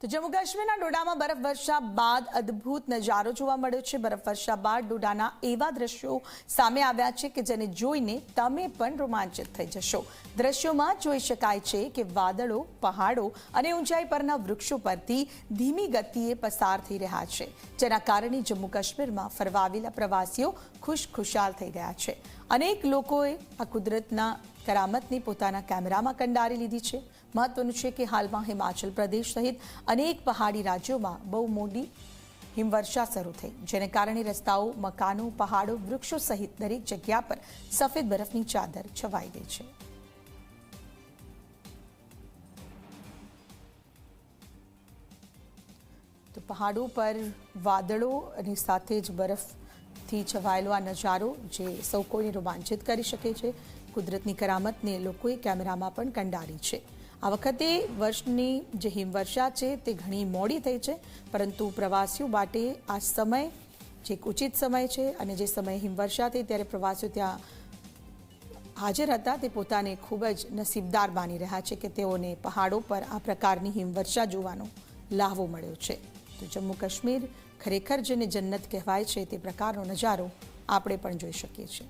તો જમ્મુ કાશ્મીરના ડોડામાં બરફવર્ષા બાદ અદ્ભુત નજારો જોવા મળ્યો છે. બરફવર્ષા બાદ ડોડાના એવા દ્રશ્યો સામે આવ્યા છે કે જેને જોઈને તમે પણ રોમાંચિત થઈ જશો. દ્રશ્યોમાં જોઈ શકાય છે કે વાદળો, પહાડો અને ઊંચાઈ પરના વૃક્ષો પરથી ધીમી ગતિએ પસાર થઈ રહ્યા છે. જેના કારણે જમ્મુ કાશ્મીરમાં ફરવા આવેલા પ્રવાસીઓ ખુશખુશાલ થઈ ગયા છે. અનેક લોકોએ આ કુદરતના કરામતને પોતાના કેમેરામાં કંડારી લીધી છે. મહત્વનું છે કે હાલમાં હિમાચલ પ્રદેશ સહિત અનેક પહાડી રાજ્યોમાં બહુ મોટી હિમવર્ષા શરૂ થઈ, જેને કારણે રસ્તાઓ, મકાનો, પહાડો, વૃક્ષો સહિત દરેક જગ્યા પર સફેદ બરફની ચાદર છવાઈ ગઈ છે. તો પહાડો પર વાદળો અને સાથે જ બરફથી છવાયેલો આ નજારો જે સૌ કોઈને રોમાંચિત કરી શકે છે. કુદરતની કરામતને લોકોએ કેમેરામાં પણ કંડારી છે. આ વખતે વર્ષની જે હિમવર્ષા છે તે ઘણી મોડી થઈ છે, પરંતુ પ્રવાસીઓ માટે આ સમય જે ઉચિત સમય છે અને જે સમય હિમવર્ષા થઈ ત્યારે પ્રવાસીઓ ત્યાં હાજર હતા તે પોતાને ખૂબ જ નસીબદાર માની રહ્યા છે કે તેઓને પહાડો પર આ પ્રકારની હિમવર્ષા જોવાનો લાહવો મળ્યો છે. તો જમ્મુ કાશ્મીર ખરેખર જેને જન્નત કહેવાય છે તે પ્રકારનો નજારો આપણે પણ જોઈ શકીએ છીએ.